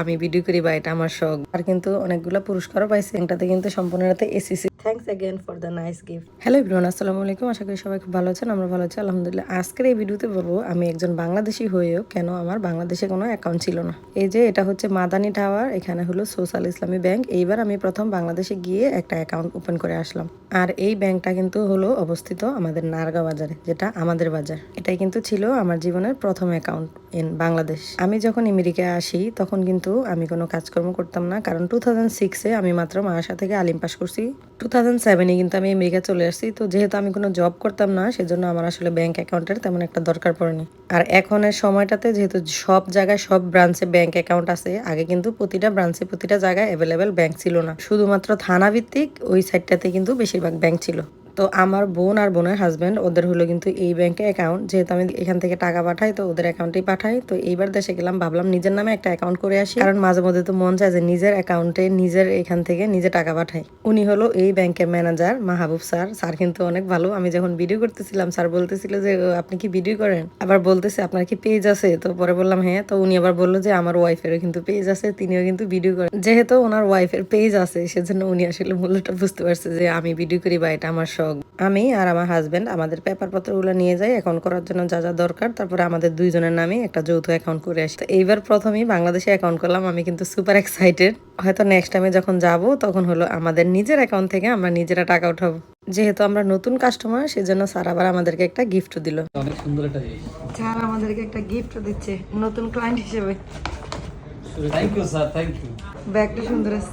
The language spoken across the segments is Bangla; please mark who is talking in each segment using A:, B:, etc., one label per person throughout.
A: আমি ভিডিও করি বা এটা আমার শখ। আর কিন্তু অনেকগুলো পুরস্কারও পাইছি। এটাতে কিন্তু সম্পূর্ণ ACC thanks again for the nice gift hello Ibran আসসালামু আলাইকুম আশা করি সবাই খুব ভালো আছেন, আমরা ভালো আছি। আলহামদুলিল্লাহ, আজকের এই ভিডিওতে বলব, আমি একজন বাংলাদেশি হয়েও কেন আমার বাংলাদেশে কোনো অ্যাকাউন্ট ছিল না। এই যে, এটা হচ্ছে মাদানি টাওয়ার এখানে হলো সোশ্যাল ইসলামী ব্যাংক এইবার আমি প্রথম বাংলাদেশে গিয়ে একটা অ্যাকাউন্ট ওপেন করে আসলাম। আর এই ব্যাংকটা কিন্তু হলো অবস্থিত আমাদের নারগা বাজারে, যেটা আমাদের বাজার। এটাই কিন্তু ছিল আমার জীবনের প্রথম অ্যাকাউন্ট ইন বাংলাদেশ। আমি যখন আমেরিকায় আসি, তখন কিন্তু আমি কোনো কাজকর্ম করতাম না। কারণ টু থাউজেন্ড সিক্সে আমি মাত্র মারাসা থেকে আলিম পাস করছি। টু থাউজেন্ড সেভেনে কিন্তু আমি আমেরিকা চলে আসছি। তো যেহেতু আমি কোনো জব করতাম না, সেজন্য আমার আসলে ব্যাংক অ্যাকাউন্টের তেমন একটা দরকার পড়েনি। আর এখনের সময়টাতে যেহেতু সব জায়গায় সব ব্রাঞ্চে ব্যাংক অ্যাকাউন্ট আছে, আগে কিন্তু প্রতিটা ব্রাঞ্চে প্রতিটা জায়গায় অ্যাভেলেবেল ব্যাংক ছিল না। শুধুমাত্র থানা ভিত্তিক ওই সাইডটাতে কিন্তু বেশিরভাগ ব্যাংক ছিল। তো আমার বোন আর বোনের হাজব্যান্ড ওদের হলো কিন্তু এই ব্যাংকে অ্যাকাউন্ট যেহেতু আমি এখান থেকে টাকা পাঠাই, তো ওদের অ্যাকাউন্টেই পাঠাই। তো এইবার দেশে গেলাম, ভাবলাম নিজের নামে একটা অ্যাকাউন্ট করে আসি। কারণ মাঝে মধ্যে তো মন চায় যে নিজের অ্যাকাউন্টে নিজের এখান থেকে নিজে টাকা পাঠাই। উনি হলো এই ব্যাংকের ম্যানেজার মাহবুব স্যার স্যার কিন্তু অনেক ভালো। আমি যখন ভিডিও করতেছিলাম স্যার বলতেছিল যে আপনি কি ভিডিও করেন? আবার বলতেছে, আপনার কি পেজ আছে? তো পরে বললাম হ্যাঁ। তো উনি আবার বলল যে, আমার ওয়াইফেরও কিন্তু পেজ আছে। তিনিও কিন্তু ভিডিও করেন। যেহেতু ওনার ওয়াইফের পেজ আছে, সেজন্য উনি আসলে মূল্যটা বুঝতে পারছে যে, আমি ভিডিও করি বা এটা আমার শখ। আমি আর আমার হাজবেন্ড আমাদের পেপার পত্রগুলো নিয়ে যাই অ্যাকাউন্ট করার জন্য যা যা দরকার তারপরে আমাদের দুইজনের নামে একটা যৌথ অ্যাকাউন্ট করে আসি। এইবার প্রথমেই বাংলাদেশে অ্যাকাউন্ট করলাম আমি কিন্তু সুপার এক্সাইটেড হয়তো নেক্সট টাইমে যখন যাব তখন হলো আমাদের নিজের অ্যাকাউন্ট থেকে আমরা নিজেরা টাকা উঠাবো। যেহেতু আমরা নতুন কাস্টমার সেজন্য স্যার আবার আমাদেরকে একটা গিফট দিল।
B: অনেক সুন্দর একটা জিনিস।
A: স্যার আমাদেরকে একটা গিফট দিচ্ছে নতুন ক্লায়েন্ট হিসেবে।
B: Thank you sir thank you
A: ব্যাগটা সুন্দর আছে।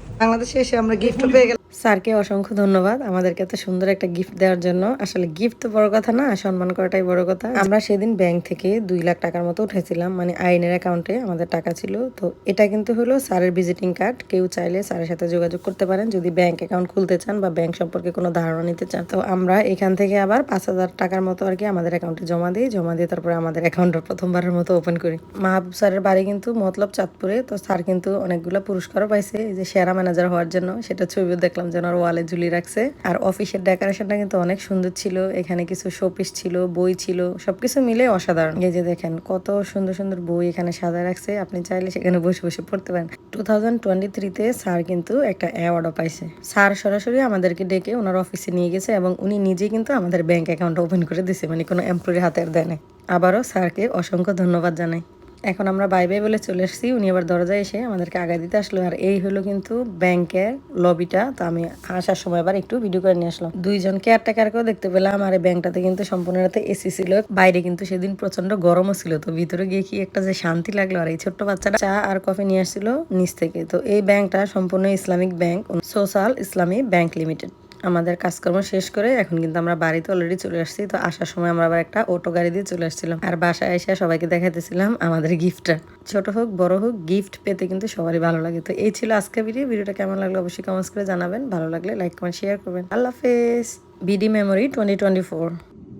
A: বাংলাদেশে এসে আমরা গিফট পেয়ে গেলাম। স্যারকে অসংখ্য ধন্যবাদ আমাদেরকে এত সুন্দর একটা গিফট দেওয়ার জন্য। আসলে গিফট তো বড় কথা না, সম্মান করাটাই বড় কথা। আমরা সেদিন ব্যাংক থেকে দুই লাখ টাকার মতো উঠেছিলাম মানে আইনের অ্যাকাউন্টে আমাদের টাকা ছিল। তো এটা কিন্তু হলো স্যারের ভিজিটিং কার্ড কেউ চাইলে স্যারের সাথে যোগাযোগ করতে পারেন। যদি ব্যাংক অ্যাকাউন্ট খুলতে চান বা ব্যাংক সম্পর্কে কোনো ধারণা নিতে চান। তো আমরা এখান থেকে আবার পাঁচ হাজার টাকার মতো আর কি আমাদের অ্যাকাউন্টে জমা দিই। জমা দিয়ে তারপরে আমাদের অ্যাকাউন্টটা প্রথমবারের মতো ওপেন করি। মাহবুব স্যারের বাড়ি কিন্তু মতলব চাঁদপুরে। তো স্যার কিন্তু অনেকগুলো পুরস্কারও পাইছে। এই যে সেরা ম্যানেজার হওয়ার জন্য সেটা ছবিও দেখলাম যেন ওর ওয়ালে ঝুলিয়ে রাখছে। আর অফিসের ডেকোরেশনটা কিন্তু অনেক সুন্দর ছিল। এখানে কিছু শোপিস ছিল, বই ছিল, সবকিছু মিলে অসাধারণ। এই যে দেখেন, কত সুন্দর সুন্দর বই এখানে সাজা রাখছে। আপনি চাইলে সেখানে বসে বসে পড়তে পারেন। টু থাউজেন্ড টোয়েন্টি থ্রিতে স্যার কিন্তু একটা অ্যাওয়ার্ডও পাইছে। স্যার সরাসরি আমাদেরকে ডেকে ওনার অফিসে নিয়ে গেছে এবং উনি নিজেই কিন্তু আমাদের ব্যাংক অ্যাকাউন্ট ওপেন করে দিছে। মানে কোনো এমপ্লয়ির হাতের দেয়। আবারও স্যারকে অসংখ্য ধন্যবাদ জানাই। এখন আমরা বাই বাই বলে চলে এসেছি। উনি আবার দরজায় এসে আমাদেরকে আগায় দিতে আসলো। আর এই হলো কিন্তু ব্যাংকের লবিটা। তো আমি আসার সময় আবার একটু ভিডিও করে নিয়ে আসলাম। দুইজন কেয়ারটেকারকেও দেখতে পেলাম। আর এই ব্যাংকটাতে কিন্তু সম্পূর্ণ রাতে এসি ছিল। বাইরে কিন্তু সেদিন প্রচণ্ড গরমও ছিল। তো ভিতরে গিয়ে কি একটা যে শান্তি লাগল। আর এই ছোট্ট বাচ্চাটা চা আর কফি নিয়ে আসছিল নিচ থেকে। তো এই ব্যাংকটা সম্পূর্ণ Islamic bank Social Islami Bank Limited আমাদের কাজকর্ম শেষ করে এখন কিন্তু আমরা বাড়িতে অলরেডি চলে আসছি। তো আসার সময় আমরা আবার একটা অটো গাড়ি দিয়ে চলে আসছিলাম। আর বাসায় এসে সবাইকে দেখাতেছিলাম আমাদের গিফটটা। ছোট হোক, বড় হোক, গিফট পেতে কিন্তু সবারই ভালো লাগে। তো এই ছিল আজকে ভিডিও ভিডিওটা কেমন লাগল অবশ্যই কমেন্টস করে জানাবেন। ভালো লাগলে লাইক কমেন্ট শেয়ার করবেন। আল্লাহ হাফেজ। BD memory twenty twenty four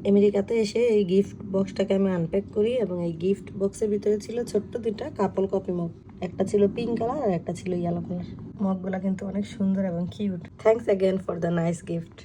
A: আমেরিকাতে এসে এই গিফট বক্সটাকে আমি আনপ্যাক করি এবং এই গিফট বক্সের ভিতরে ছিল ছোট্ট দুইটা কাপল কপি মগ একটা ছিল পিঙ্ক কালার আর একটা ছিল ইয়েলো কালার মগগুলো কিন্তু অনেক সুন্দর এবং cute thanks again for the nice gift